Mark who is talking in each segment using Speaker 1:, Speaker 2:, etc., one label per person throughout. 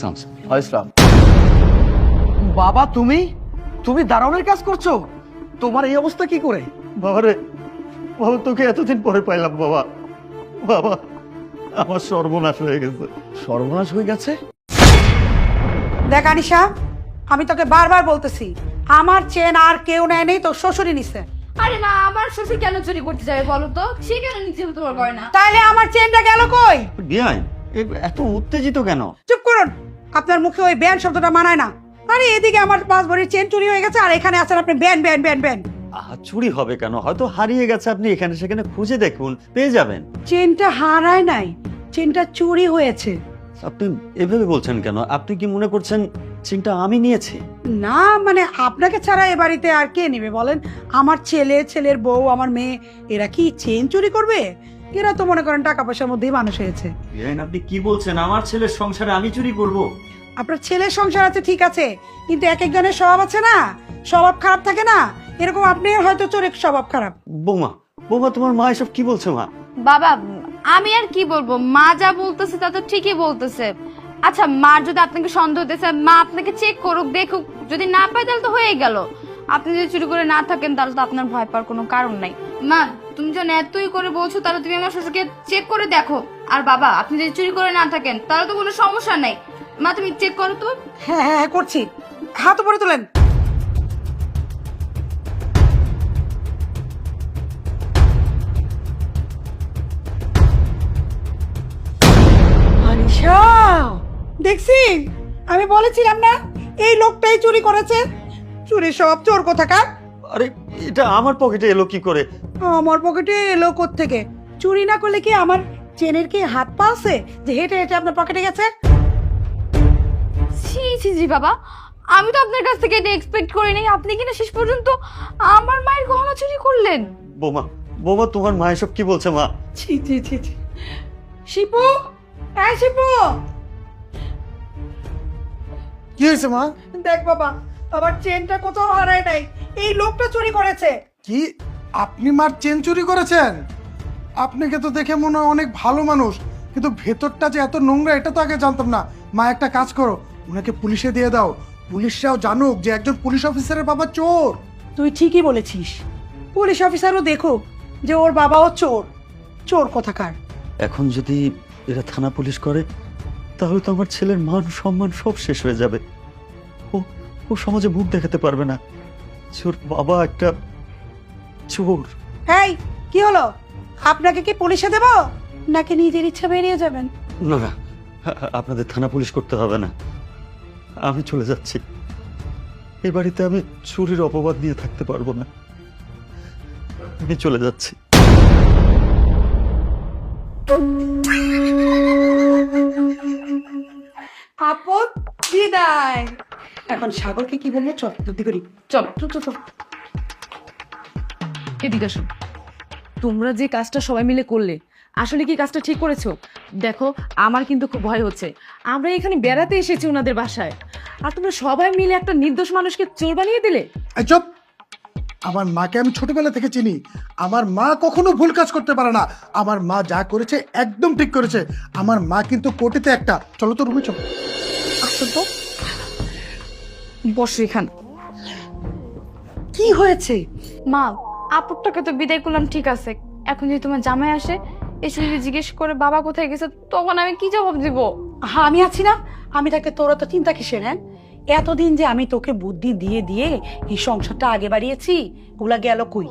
Speaker 1: ইসলাম
Speaker 2: ইসলাম। বাবা তুমি? তুমি দারোয়ানের কাজ করছ? তোমার এই অবস্থা কি করে?
Speaker 3: বাবা রে বাবা তোকে এতদিন পরে পাইলাম বাবা। বাবা আমার সর্বনাশ হয়ে গেছে।
Speaker 2: সর্বনাশ হয়ে গেছে?
Speaker 4: দেখ আনিশা আমি তোকে বারবার বলতেছি আমার চেন আর কেউ নেয় নেই তোর শ্বশুরই নিছে।
Speaker 5: আরে না আমার শ্বশুর কেন চুরি করতে যাবে বলো তো? সে কেন নিজে তোমার করে না
Speaker 4: তাইলে আমার চেনটা গেল কই?
Speaker 3: বিয়াই এত উত্তেজিত কেন?
Speaker 4: চুপ করুন। আপনার মুখে ওই ব্যান শব্দটা মানায় না। আরে এদিকে আমার পাঁচ ভরির চেন চুরি হয়ে গেছে আর এখানে আছেন আপনি। Ban ban ban ban.
Speaker 3: আহা, চুরি হবে কেন? হয়তো হারিয়ে গেছে আপনি এখানে সেখানে খুঁজে দেখুন পেয়ে যাবেন।
Speaker 4: চেনটা হারায় নাই চেনটা চুরি হয়েছে।
Speaker 3: আপনি এভাবে বলছেন কেন? আপনি কি মনে করছেন চিনটা আমি নিয়েছি?
Speaker 4: না মানে আপনাকে ছাড়া এ বাড়িতে আর কে নেবে বলেন? আমার ছেলে ছেলের বউ আমার মেয়ে এরা কি চেন চুরি করবে? এরা তো মনে করেন টাকা পয়সার মধ্যেই মানুষ হয়েছে।
Speaker 3: আপনি কি বলছেন? আমার ছেলের সংসারে আমি চুরি করব।
Speaker 4: আপনার ছেলের সংসার আছে ঠিক আছে কিন্তু এক একজনের স্বভাব আছে না? স্বভাব খারাপ থাকে না? এরকম আপনি হয়তো চোরের স্বভাব খারাপ।
Speaker 3: বৌমা বৌমা তোমার মা এসব কি বলছে মা?
Speaker 5: বাবা আমি আর কি বলব? মা যা বলতেছে তা তো ঠিকই বলতেছে। আচ্ছা মা যদি আপনাকে সন্দেহ হতেছে মা আপনাকে চেক করুক দেখুক যদি না পায় তাহলে তো হয়ে গেল। আপনি যদি চুরি করে না থাকেন তাহলে তো আপনার ভয় পাওয়ার কোনো কারণ নাই। মা তুমি যখন এতই করে বলছো তাহলে তুমি আমার শ্বশুরকে চেক করে দেখো। আর বাবা আপনি যদি চুরি করে না থাকেন তাহলে তো কোনো সমস্যা নাই। মা তুমি চেক করো তো।
Speaker 4: হ্যাঁ হ্যাঁ হ্যাঁ, করছি। হাত উপরে তোলেন। আনিশা দেখছি? আমি বলেছিলাম না এই লোকটাই চুরি করেছে। চুরি সব চোর কোথাকার?
Speaker 3: আরে এটা আমার পকেটে এলো কি করে?
Speaker 4: আমার পকেটে এলো থেকে চুরি না করলে কি আমার চেনের কি হাত পা আছে? যে হেঁটে হেঁটে আপনার পকেটে গেছে?
Speaker 5: ছি ছি জি বাবা। আমি তো আপনার কাছ থেকে এটা এক্সপেক্ট করিনি। আপনি কিনা শেষ পর্যন্ত আমার মায়ের গহনা চুরি করলেন।
Speaker 3: বৌমা বৌমা তোমার মা এসব কি বলছে মা?
Speaker 4: ছি ছি ছি ছি। শিপু? হ্যাঁ শিপু!
Speaker 2: কি হয়েছে মা?
Speaker 4: দেখ বাবা আমার চেনটা কোথাও হারায় নাই। এই লোকটা চুরি করেছে।
Speaker 6: কি? আপনি মার চেন চুরি করেছেন? আপনাকে তো দেখে মনে হয় অনেক ভালো মানুষ। কিন্তু ভেতরটা যে এত নোংরা এটা তো আগে জানতাম না। মা একটা কাজ করো। ওনাকে পুলিশে দিয়ে দাও। পুলিশরাও জানুক যে একজন পুলিশ অফিসারের বাবা চোর।
Speaker 4: তুই ঠিকই বলেছিস। পুলিশ অফিসারও দেখো যে ওর বাবাও চোর। চোর কোথাকার?
Speaker 3: এখন যদি এরা থানা পুলিশ করে তাহলে তো আমার ছেলের মান সম্মান সব শেষ হয়ে যাবে। ও সমাজে মুখ দেখাতে পারবে না। ওর বাবা একটা চোর।
Speaker 4: এই কি হলো? আপনাকে কি পুলিশে দেব? নাকি নিজের ইচ্ছা বেরিয়ে যাবেন?
Speaker 3: না না আপনাদের থানা পুলিশ করতে হবে না। আমি চলে যাচ্ছি। এই বাড়িতে আমি চুরির অপবাদ নিয়ে থাকতে পারব না। আমি চলে যাচ্ছি।
Speaker 4: এখন সাগরকে কি বলব চল জলদি করি।
Speaker 5: চল।
Speaker 4: চল চল চল।
Speaker 7: এদিকে আসো তোমরা যে কাজটা সবাই মিলে করলে আসলে কি কাজটা ঠিক করেছ? দেখো আমার কিন্তু খুব ভয় হচ্ছে। আমরা এখানে বেড়াতে এসেছি ওনাদের বাসায়। আর তোমরা সবাই মিলে একটা নির্দোষ মানুষকে চোর বানিয়ে দিলে?
Speaker 6: এই চুপ! আমার মাকে আমি ছোটবেলা থেকে চিনি। আমার মা কখনো ভুল কাজ করতে পারে না। আমার মা যা করেছে একদম ঠিক করেছে। আমার মা কিন্তু কোটিতে একটা। চলো তো রুমে চলো।
Speaker 4: আসো তো।
Speaker 7: বসো এখানে।
Speaker 4: কি হয়েছে?
Speaker 5: মা আপুরটাকে তো বিদায় করলাম ঠিক আছে। এখন যদি তোমার জামাই আসে এসে যদি জিজ্ঞেস করে বাবা কোথায় গেছে? তখন আমি কি জবাব দিব?
Speaker 4: হ্যাঁ আমি আছি না। আমি থাকতে তোর তো চিন্তা কিসের হ্যাঁ? এতদিন যে আমি তোকে বুদ্ধি দিয়ে দিয়ে এই সংসারটা আগে বাড়িয়েছি ওগুলা গেল কই?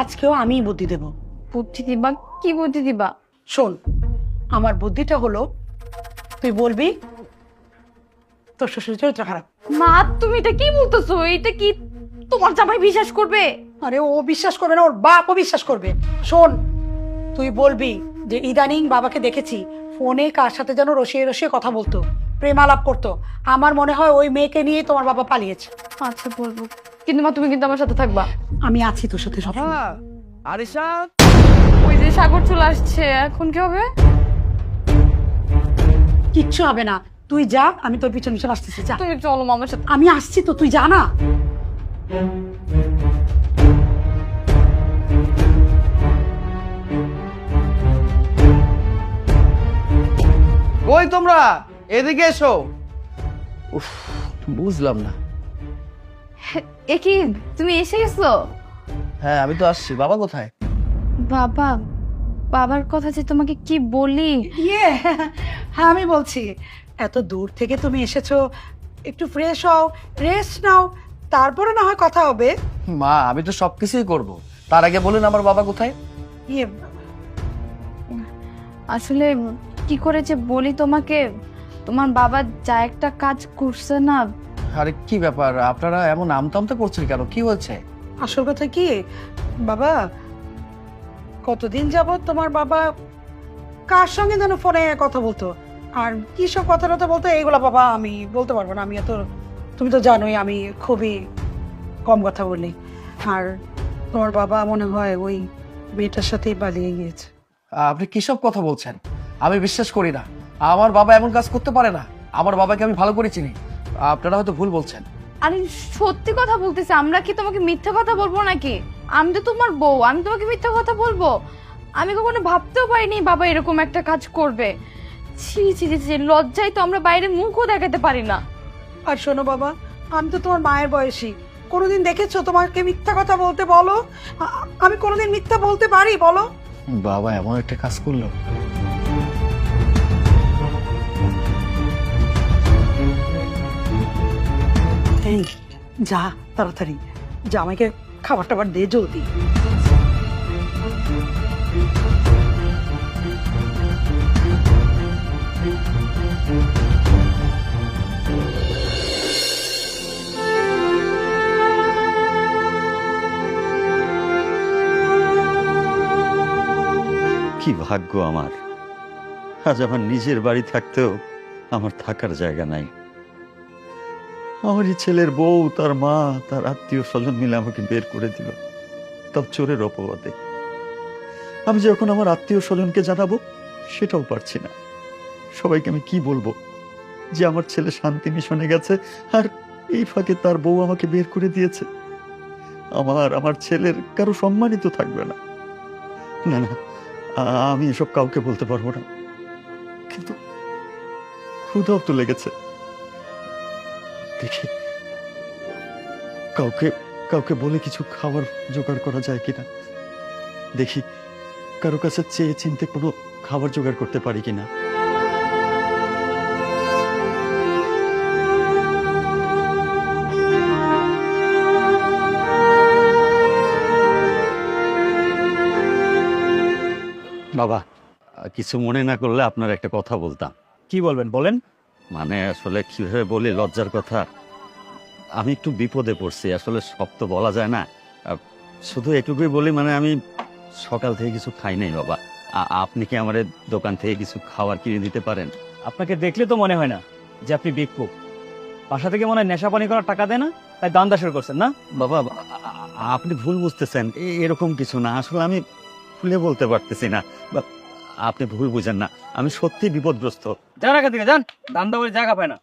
Speaker 4: আজকেও আমি বুদ্ধি দেব।
Speaker 5: বুদ্ধি দিবা? কি বুদ্ধি দিবা?
Speaker 4: শোন আমার বুদ্ধিটা হলো তুই বলবি তোর শ্বশুর চরিত্র খারাপ।
Speaker 5: মা তুমি এটা কি বলতেছো? এটা কি তোমার জামাই বিশ্বাস করবে?
Speaker 4: আরে ও বিশ্বাস করবে না ওর বাপও বিশ্বাস করবে। শোন তুই বলবি যে ইদানিং বাবাকে দেখেছি ফোনে কার সাথে যেন রসিয়ে রসিয়ে কথা বলতো প্রেমালাপ করতো। আমার মনে হয় ওই মেয়েকে নিয়ে তোমার বাবা পালিয়েছে।
Speaker 5: আচ্ছা বলব। কিন্তু মা তুমি কিন্তু আমার সাথে থাকবা।
Speaker 4: আমি আছি তোর সাথে সব
Speaker 2: আরিশা
Speaker 5: ওই যে সাগর চলে আসছে এখন কি হবে?
Speaker 4: কিচ্ছু হবে না। তুই যা আমি তোর পিছন পিছন আসতেছি যা।
Speaker 5: তুমি চলো মামার সাথে।
Speaker 4: আমি আসছি তো তুই যা না।
Speaker 2: কই তোমরা? এদিকে এসো। উফ বুঝলাম না।
Speaker 5: এ কি তুমি এসে গেছো?
Speaker 2: হ্যাঁ আমি তো আসছি। বাবা কোথায়?
Speaker 5: বাবা বাবার কথা যে তোমাকে কি বলি?
Speaker 4: ইয়ে হ্যাঁ আমি বলছি। এত দূর থেকে তুমি এসেছ। একটু ফ্রেশ হও রেস্ট নাও তারপরে না হয় কথা হবে।
Speaker 2: মা আমি তো সব কিছুই করব। তার আগে বলুন আমার বাবা কোথায়?
Speaker 4: ইয়ে
Speaker 5: আসলে কি করে যে বলি তোমাকে? তোমার বাবা যা একটা কাজ করছে না।
Speaker 2: আরে কি ব্যাপার? আপনারা এমন আমতামতা করছেন কেন? কি হয়েছে?
Speaker 4: আসল কথা কি? বাবা কতদিন যাবত তোমার বাবা কার সঙ্গে যেন ফোনে কথা বলতো? আর কি সব কথা টথা বলতো? এইগুলো বাবা আমি বলতে পারব না। আমি এত তুমি তো জানোই আমি খুবই কম কথা বলি। আর তোমার বাবা মনে হয় ওই মেয়েটার সাথেই পালিয়ে গিয়েছে।
Speaker 2: আপনি কিসব কথা বলছেন? আমি বিশ্বাস করি না। আমার বাবা এমন কাজ করতে পারে না। আমার বাবাকে আমি ভালো করে চিনি। আপনারা হয়তো ভুল বলছেন।
Speaker 5: আরে সত্যি কথা বলতেছি আমরা কি তোমাকে মিথ্যা কথা বলব নাকি? আমি তো তোমার বউ আমি তোমাকে মিথ্যা কথা বলব। আমি কখনো ভাবতেও পারিনি বাবা এরকম একটা কাজ করবে। ছি ছি ছি ছি, লজ্জায় তো আমরা বাইরে মুখও দেখাতে পারি না।
Speaker 4: আর শোনো বাবা আমি তো তোমার মায়ের বয়সী। কোনোদিন দেখেছ তোমাকে মিথ্যা কথা বলতে বলো? আ- আমি কোনোদিন মিথ্যা বলতে পারি বলো?
Speaker 2: বাবা এমন একটা কাজ করল।
Speaker 4: এই যা তাড়াতাড়ি। যা আমাকে খাবার টাবার দে জলদি।
Speaker 3: কি ভাগ্য আমার? আজ আমার নিজের বাড়ি থাকতেও আমার থাকার জায়গা নাই। আমারই ছেলের বউ, তার মা, তার আত্মীয় স্বজন মিলে আমাকে বের করে দিল। তাও চোরের অপবাদে। আমি যখন আমার আত্মীয় স্বজনকে জানাব, সেটাও পারছি না। সবাইকে আমি কি বলব? যে আমার ছেলে শান্তি মিশনে গেছে, আর এই ফাঁকে তার বউ আমাকে বের করে দিয়েছে। আমার আমার ছেলের কারও সম্মানিত থাকবে না। না না আমি এসব কাউকে বলতে পারব না। কিন্তু ক্ষুধাও তো লেগেছে। দেখি, কাউকে কাউকে বলে কিছু খাবার জোগাড় করা যায় কিনা? দেখি, কারও কাছে চেয়ে চিনতে কোনো খাবার জোগাড় করতে পারি কিনা? বাবা কিছু মনে না করলে আপনার একটা কথা বলতাম।
Speaker 1: কি বলবেন বলেন।
Speaker 3: মানে আসলে কীভাবে বলি লজ্জার কথা। আমি একটু বিপদে পড়ছি আসলে সব তো বলা যায় না। শুধু এটুকুই বলি মানে আমি সকাল থেকে কিছু খাই নাই বাবা। আপনি কি আমার দোকান থেকে কিছু খাবার কিনে দিতে পারেন?
Speaker 1: আপনাকে দেখলে তো মনে হয় না যে আপনি ভিক্ষুক বাসা থেকে মনে হয় নেশা পানি করার টাকা দেয় না তাই দান দাসের করছেন না?
Speaker 3: বাবা আপনি ভুল বুঝতেছেন এরকম কিছু না। আসলে আমি খুলে বলতে পারতেছি না। আপনি ভুল বুঝেন না। আমি সত্যি বিপদগ্রস্ত।
Speaker 1: যান এখান থেকে, যান। দান্দা বলে জায়গা পায় না।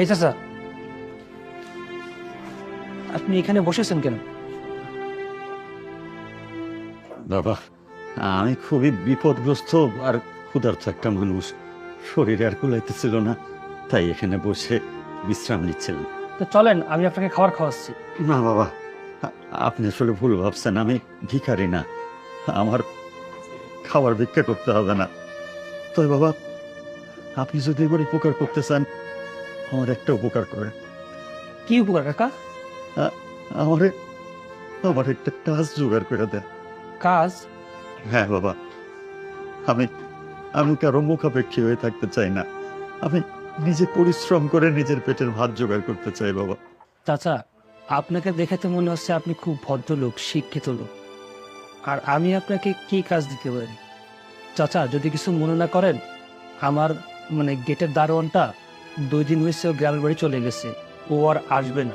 Speaker 1: এই চাচা আপনি এখানে বসেছেন কেন?
Speaker 3: বাবা আমি খুবই বিপদগ্রস্ত আর ক্ষুধার্ত একটা মানুষ। শরীরে আর কুলাইতেছিল না তাই এখানে বসে বিশ্রাম নিচ্ছিলাম।
Speaker 1: তো চলেন আমি আপনাকে খাবার খাওয়াচ্ছি।
Speaker 3: না বাবা আপনি আসলে ভুল ভাবছেন আমি ভিখারি না। আমার খাবার ভিক্ষা করতে হবে না। তবে বাবা আপনি যদি এবার উপকার করতে চান আমার একটা উপকার করেন
Speaker 1: কি উপকার কাকা?
Speaker 3: আমারে আমার একটা কাজ জোগাড় করে দেন
Speaker 1: কাজ?
Speaker 3: হ্যাঁ বাবা। আমি আমি কারও মুখাপেক্ষী হয়ে থাকতে চাই না। আমি নিজে পরিশ্রম করে নিজের পেটের ভাত জোগাড় করতে চাই বাবা।
Speaker 1: চাচা আপনাকে দেখাতে মনে হচ্ছে আপনি খুব ভদ্রলোক শিক্ষিত লোক। আর আমি আপনাকে কি কাজ দিতে পারি? চাচা যদি কিছু মনে না করেন আমার মানে গেটের দারোয়ানটা দুই দিন হয়েছে ও গ্রামের বাড়ি চলে গেছে। ও আর আসবে না।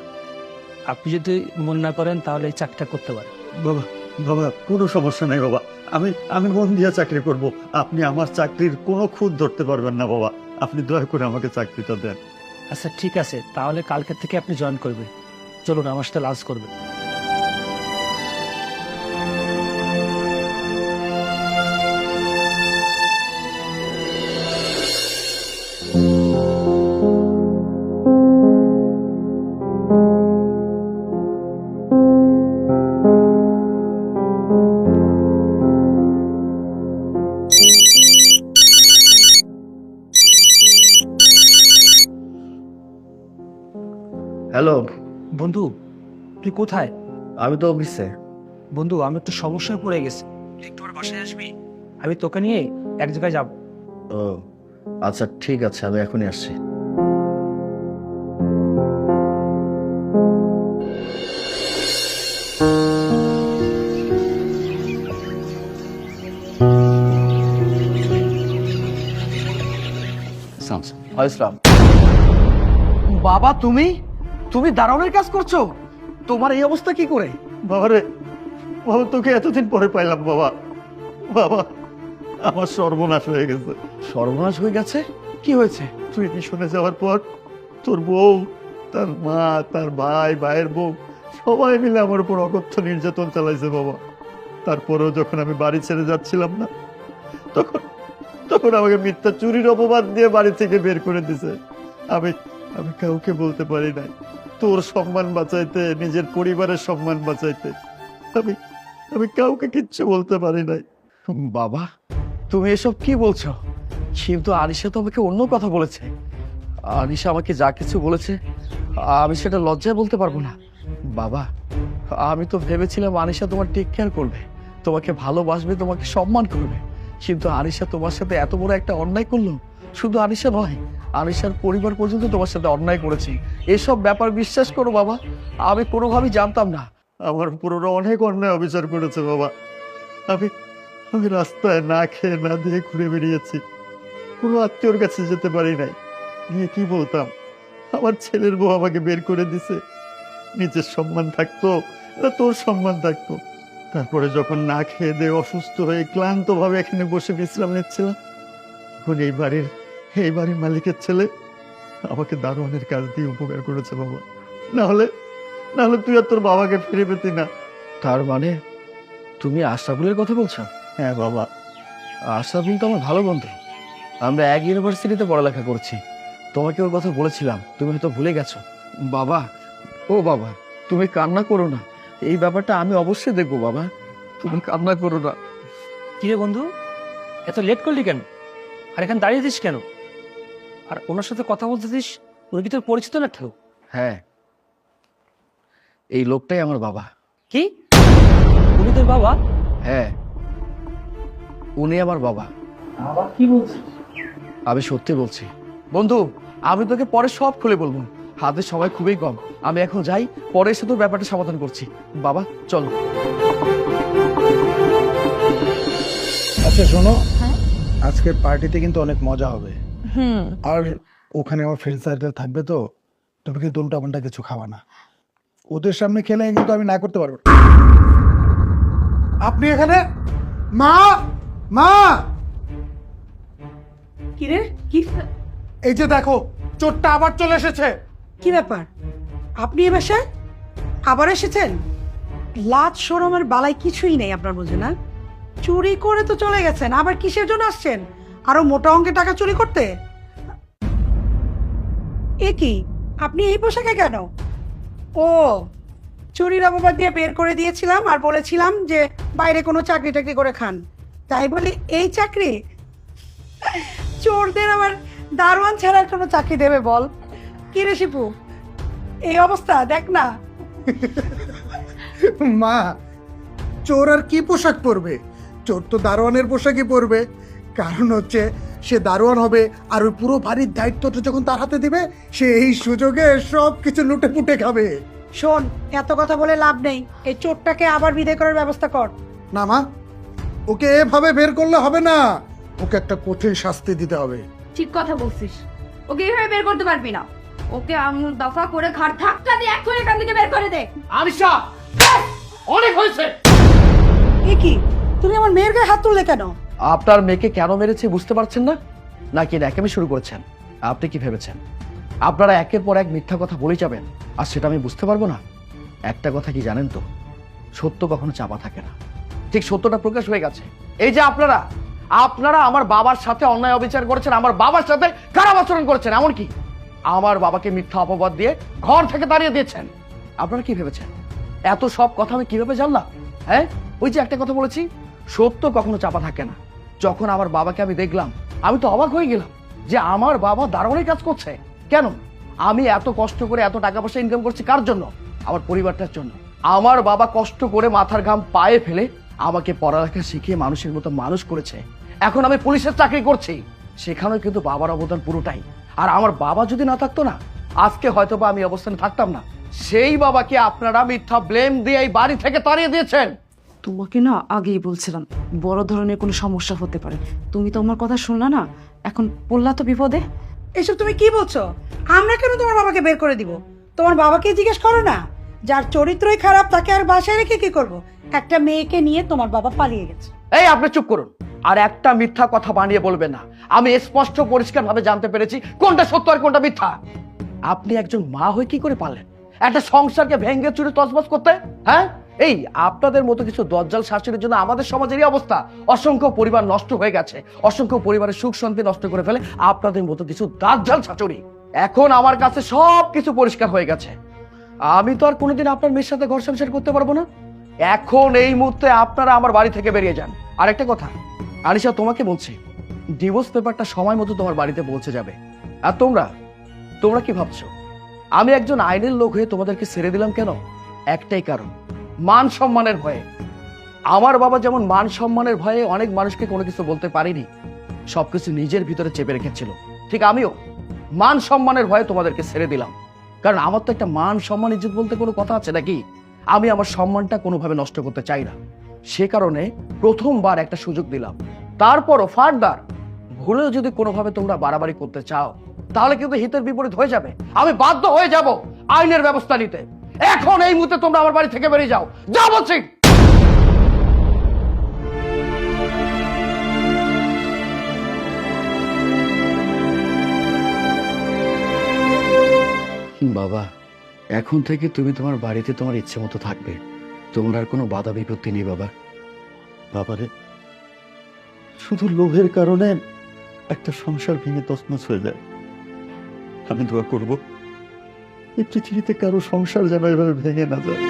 Speaker 1: আপনি যদি মনে না করেন তাহলে এই চাকরিটা করতে পারেন।
Speaker 3: বাবা বাবা কোনো সমস্যা নেই বাবা। আমি আমি মন দিয়ে চাকরি করব। আপনি আমার চাকরির কোনো খুঁত ধরতে পারবেন না বাবা। আপনি দয়া করে আমাকে চাকরিটা দেন।
Speaker 1: আচ্ছা ঠিক আছে। তাহলে কালকে থেকে আপনি জয়েন করবেন। চলুন আমার সাথে লাঞ্চ করবেন। কোথায়?
Speaker 2: আমি তো অফিসে।
Speaker 1: বন্ধু আমি একটু সমস্যায় পড়ে গেছি। তুই একটু আমার বাসায় আসবি? আমি তোকে নিয়ে এক জায়গায় যাব।
Speaker 2: ও আচ্ছা ঠিক আছে আমি এখনই আসছি। ইসলাম বাবা তুমি? তুমি দারোয়ানের কাজ করছ? তোমার এই অবস্থা কি করে?
Speaker 3: বাবা রে বাবা তোকে এতদিন পরে পাইলাম বাবা। বাবা আমার সর্বনাশ হয়ে গেছে।
Speaker 2: সর্বনাশ হয়ে গেছে? কি হয়েছে?
Speaker 3: তুই শুনে যাওয়ার পর তোর বউ তার মা তার ভাই ভাইয়ের বউ সবাই মিলে আমার উপর অকথ্য নির্যাতন চালাইছে বাবা। তারপরেও যখন আমি বাড়ি ছেড়ে যাচ্ছিলাম না তখন তখন আমাকে মিথ্যা চুরির অপবাদ দিয়ে বাড়ি থেকে বের করে দিছে। আমি আমি কাউকে বলতে পারি নাই। তোর সম্মান বাঁচাইতে, নিজের পরিবারের সম্মান বাঁচাইতে। আমি আমি কাউকে কিচ্ছু বলতে পারি নাই।
Speaker 2: বাবা, তুমি এসব কি বলছো? কিন্তু আনিশা তো আমাকে অন্য কথা বলেছে। আনিশা আমাকে যা কিছু বলেছে, আমি সেটা লজ্জায় বলতে পারব না। বাবা, আমি তো ভেবেছিলাম আনিশা তোমার টেক কেয়ার করবে, তোমাকে ভালোবাসবে, তোমাকে সম্মান করবে। কিন্তু আনিশা তোমার সাথে এত বড় একটা অন্যায় করল, শুধু আনিশা নয় আনিশার পরিবার পর্যন্ত তোমার সাথে অন্যায় করেছি। এসব ব্যাপার বিশ্বাস করো বাবা। আমি কোনোভাবেই জানতাম না।
Speaker 3: আমার ওরা অনেক অন্যায় অবিচার করেছে বাবা। আমি আমি রাস্তায় না খেয়ে না দিয়ে ঘুরে বেরিয়েছি। কোনো আত্মীয়র কাছে যেতে পারি নাই। গিয়ে কি বলতাম? আমার ছেলের বউ আমাকে বের করে দিছে। নিজের সম্মান থাকতো তোর সম্মান থাকতো। তারপরে যখন না খেয়ে দিয়ে অসুস্থ হয়ে ক্লান্তভাবে এখানে বসে বিশ্রাম নিচ্ছিলাম, তখন এই বাড়ির এই বাড়ির মালিকের ছেলে আমাকে দারোয়ানের কাজ দিয়ে উপকার করেছে বাবা। না হলে না হলে তুই আর তোর বাবাকে ফিরে পেতি না।
Speaker 2: তার মানে তুমি আশরাফুলের কথা বলছো?
Speaker 3: হ্যাঁ বাবা।
Speaker 2: আশরাফুল তো আমার ভালো বন্ধু। আমরা এক ইউনিভার্সিটিতে পড়ালেখা করছি। তোমাকে ওর কথা বলেছিলাম তুমি হয়তো ভুলে গেছো। বাবা ও বাবা তুমি কান্না করো না। এই ব্যাপারটা আমি অবশ্যই দেখব বাবা। তুমি কান্না করো না।
Speaker 1: কিরে বন্ধু এত লেট করলি কেন? আর এখানে দাঁড়িয়ে দিস কেন? আর ওনার সাথে কথা বলতেছিস উনি কি তোর পরিচিত না কেউ?
Speaker 2: হ্যাঁ। এই লোকটাই আমার বাবা।
Speaker 1: কি? উনি তোর বাবা?
Speaker 2: হ্যাঁ। উনি আমার বাবা।
Speaker 1: বাবা কি বলছিস?
Speaker 2: আমি সত্যি বলছি। বন্ধু আমি তোকে পরে সব খুলে বলব। হাতে সময় খুবই কম। আমি এখন যাই পরে এসে তোর ব্যাপারটা সমাধান করছি। বাবা চলো।
Speaker 6: আচ্ছা শোনো।
Speaker 5: হ্যাঁ?
Speaker 6: আজকের পার্টিতে কিন্তু অনেক মজা হবে।
Speaker 7: হুম।
Speaker 6: আর ওখানে আমার ফ্রেন্ড সার্কেল থাকবে তো তুমি কিন্তু উল্টা পাল্টা কিছু খাওয়া না। ওদের সামনে খেলে কিন্তু আমি না করতে পারব। না। আপনি এখানে? মা! মা!
Speaker 4: কিরে কি?
Speaker 6: এই যে দেখো চোরটা আবার চলে এসেছে।
Speaker 4: কি ব্যাপার? আপনি এ বাসায়? আবার এসেছেন? লাজ সরমের বালাই কিছুই নেই আপনার বুঝে না? চুরি করে তো চলে গেছেন আবার কিসের জন্য আসছেন? আরও মোটা অঙ্কের টাকা চুরি করতে? এ কি? আপনি এই পোশাকে কেন? ও, চুরির অপবাদ দিয়ে বের করে দিয়েছিলাম আর বলেছিলাম যে বাইরে কোনো চাকরি টাকরি করে খান। তাই বলে, এই চাকরি? চোরদের আবার দারোয়ান ছাড়া কোনো চাকরি দেবে বল। কি রে শিপু? এই অবস্থা, দেখ না।
Speaker 6: মা, চোর আর কি পোশাক পরবে? চোর তো দারোয়ানের পোশাকই পরবে। কারণ হচ্ছে সে দারোয়ান হবে আর ওই পুরো বাড়ির দায়িত্বটা যখন তার হাতে দিবে সে এই সুযোগে সব কিছু লুটে পুটে খাবে।
Speaker 4: শোন এত কথা বলে লাভ নেই। এই চোরটাকে আবার বিদায় করার ব্যবস্থা কর।
Speaker 6: না মা ওকে এভাবে বের করলে হবে না। ওকে একটা কঠিন শাস্তি দিতে হবে।
Speaker 5: ঠিক কথা বলছিস। ওকে এইভাবে বের করতে পারবি না। ওকে আমুল দফা করে ঘাট ধাক্কা দিয়ে এখন এখান থেকে বের করে দে।
Speaker 2: আনিশা অনেক হয়েছে!
Speaker 4: এ কি? তুমি আমার মেয়ের গায়ে হাত তুললে কেন?
Speaker 2: আপনার মেয়েকে কেন মেরেছে বুঝতে পারছেন না? নাকি ন্যাকামি শুরু করেছেন? আপনি কি ভেবেছেন? আপনারা একের পর এক মিথ্যা কথা বলে যাবেন, আর সেটা আমি বুঝতে পারব না? একটা কথা কি জানেন তো? সত্য কখনো চাপা থাকে না। ঠিক সত্যটা প্রকাশ হয়ে গেছে। এই যে আপনারা আপনারা আমার বাবার সাথে অন্যায় অবিচার করেছেন, আমার বাবার সাথে খারাপ আচরণ করেছেন এমনকি আমার বাবাকে মিথ্যা অপবাদ দিয়ে ঘর থেকে দাঁড়িয়ে দিয়েছেন। আপনারা কি ভেবেছেন? এত সব কথা আমি কীভাবে জানলাম? হ্যাঁ? ওই যে একটা কথা বলেছি সত্য কখনো চাপা থাকে না। যখন আমার বাবাকে আমি দেখলাম, আমি তো অবাক হয়ে গেলাম যে আমার বাবা দারুণই কাজ করছে। কেন? আমি এত কষ্ট করে এত টাকা পয়সা ইনকাম করছি কার জন্য? আমার পরিবারটার জন্য। আমার বাবা কষ্ট করে মাথার ঘাম পায়ে ফেলে আমাকে পড়ালেখা শিখিয়ে মানুষের মতো মানুষ করেছে। এখন আমি পুলিশের চাকরি করছি। সেখানেও কিন্তু বাবার অবদান পুরোটাই। আর আমার বাবা যদি না থাকতো না, আজকে হয়তো বা আমি অবস্থানে থাকতাম না। সেই বাবাকে আপনারা মিথ্যা ব্লেম দিয়ে এই বাড়ি থেকে তাড়িয়ে দিয়েছেন।
Speaker 7: তোমাকে না আগেই বলছিলাম বড় ধরনের কোনো সমস্যা হতে পারে। তুমি তো আমার কথা শুনলা না এখন পড়লা তো বিপদে?
Speaker 4: এসব তুমি কি বলছো? আমরা কেন তোমার বাবাকে বের করে দিব? তোমার বাবাকে জিজ্ঞেস করো না। যার চরিত্রই খারাপ তাকে আর বাসায় রেখে কি করব? একটা মেয়েকে নিয়ে তোমার বাবা পালিয়ে গেছে।
Speaker 2: এই আপনি চুপ করুন। আর একটা মিথ্যা কথা বানিয়ে বলবে না। আমি স্পষ্ট পরিষ্কার ভাবে জানতে পেরেছি কোনটা সত্য আর কোনটা মিথ্যা। আপনি একজন মা হয়ে কি করে পারলেন? একটা সংসারকে ভেঙ্গে চুরে তসবস করতে হ্যাঁ? এই, আপনাদের মতো কিছু দজ্জাল শাশুড়ির জন্য আমাদের সমাজেরই অবস্থা। অসংখ্য পরিবার নষ্ট হয়ে গেছে। অসংখ্য পরিবারের সুখ শান্তি নষ্ট করে ফেলে আপনাদের মতো কিছু দাজ্জাল শাশুড়ি। এখন আমার কাছে সব কিছু পরিষ্কার হয়ে গেছে। আমি তো আর কোনোদিন আপনার মেয়ের সাথে ঘর সংসার করতে পারব না। এখন এই মুহূর্তে আপনারা আমার বাড়ি থেকে বেরিয়ে যান। আর একটা কথা, আনিশা তোমাকে বলছি ডিভোর্স পেপারটা সময় মতো তোমার বাড়িতে পৌঁছে যাবে। আর তোমরা তোমরা কি ভাবছ? আমি একজন আইনের লোক হয়ে তোমাদেরকে ছেড়ে দিলাম কেন? একটাই কারণ। মান সম্মানের ভয়ে। আমার বাবা যেমন মান সম্মানের ভয়ে অনেক মানুষকে কোনো কিছু বলতে পারিনি, সবকিছু নিজের ভিতরে চেপে রেখেছিল। ঠিক আমিও মান সম্মানের ভয়ে তোমাদেরকে ছেড়ে দিলাম। কারণ আমার তো একটা মান সম্মান, ইজ্জত বলতে কোনো কথা আছে নাকি? আমি আমার সম্মানটা কোনোভাবে নষ্ট করতে চাই না। সে কারণে প্রথমবার একটা সুযোগ দিলাম। তারপরও ফার্দার, ভুলেও যদি কোনোভাবে তোমরা বাড়াবাড়ি করতে চাও, তাহলে কিন্তু হিতের বিপরীত হয়ে যাবে। আমি বাধ্য হয়ে যাব আইনের ব্যবস্থা নিতে। এখন এই মুহূর্তে তোমরা আমার বাড়ি থেকে বেরিয়ে যাও। যা বলছি। বাবা, এখন থেকে তুমি তোমার বাড়িতে তোমার ইচ্ছে মতো থাকবে। তোমার আর কোনো বাধা বিপত্তি নেই, বাবা।
Speaker 3: বাবারে, শুধু লোভের কারণে একটা সংসার ভেঙে তছনছ হয়ে যায়। আমি দোয়া করব এই পৃথিবীতে কারও সংসার যেন এভাবে ভেঙে না যায়।